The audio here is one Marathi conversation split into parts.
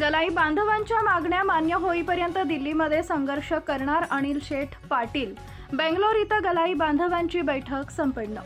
गलाई बांधवांच्या मागण्या मान्य होईपर्यंत दिल्लीमध्ये संघर्ष करणार अनिल शेठ पाटील. बेंगलोर इथं गलाई बांधवांची बैठक संपन्न.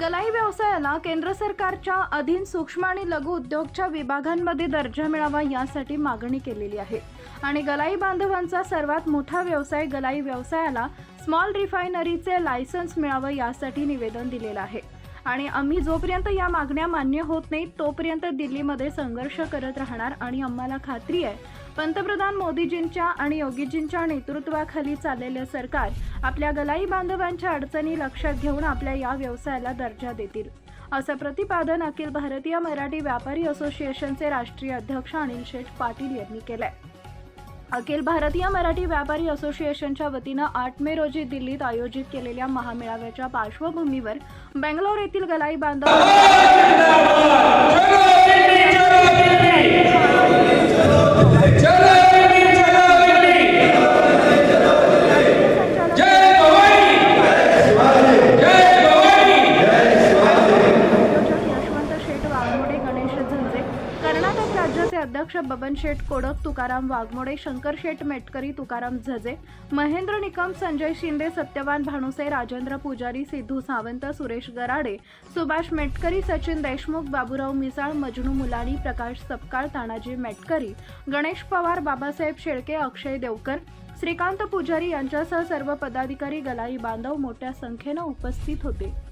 गलाई व्यवसायाला केंद्र सरकारच्या अधीन सूक्ष्म आणि लघु उद्योगच्या विभागांमध्ये दर्जा मिळावा यासाठी मागणी केलेली आहे. आणि गलाई बांधवांचा सर्वात मोठा व्यवसाय गलाई व्यवसायाला स्मॉल रिफायनरीचे लायसन्स मिळावं यासाठी निवेदन दिलेलं आहे. आणि आम्ही जोपर्यंत या मागण्या मान्य होत नाहीत तोपर्यंत दिल्लीमध्ये संघर्ष करत राहणार आणि आम्हाला खात्री आहे. पंतप्रधान मोदीजींच्या आणि योगीजींच्या नेतृत्वाखाली चाललेले सरकार आपल्या गलाई बांधवांच्या अडचणी लक्षात घेऊन आपल्या या व्यवसायाला दर्जा देतील. असं प्रतिपादन अखिल भारतीय मराठी व्यापारी असोसिएशनचे राष्ट्रीय अध्यक्ष अनिल शेठ पाटील यांनी केलंय. अखिल भारतीय मराठी व्यापारी असोसिएशनच्या वतीनं आठ मे रोजी दिल्लीत आयोजित केलेल्या महामेळाव्याच्या पार्श्वभूमीवर बेंगलोर येथील गलाई बांधव अध्यक्ष बबन शेठ कोडक तुकाराम वाघमोडे शंकर शेठ मेटकरी तुकाराम झजे महेंद्र निकम संजय शिंदे सत्यवान भानुसे राजेंद्र पुजारी सिद्धू सावंत सुरेश गराडे सुभाष मेटकरी सचिन देशमुख बाबूराव मिसाळ मजनू मुलाणी प्रकाश सपकाळ तानाजी मेटकरी गणेश पवार बाबासाहेब शेळके अक्षय देवकर श्रीकांत पुजारी यांच्यासह सर्व पदाधिकारी गलाई बांधव मोठ्या संख्येनं उपस्थित होते.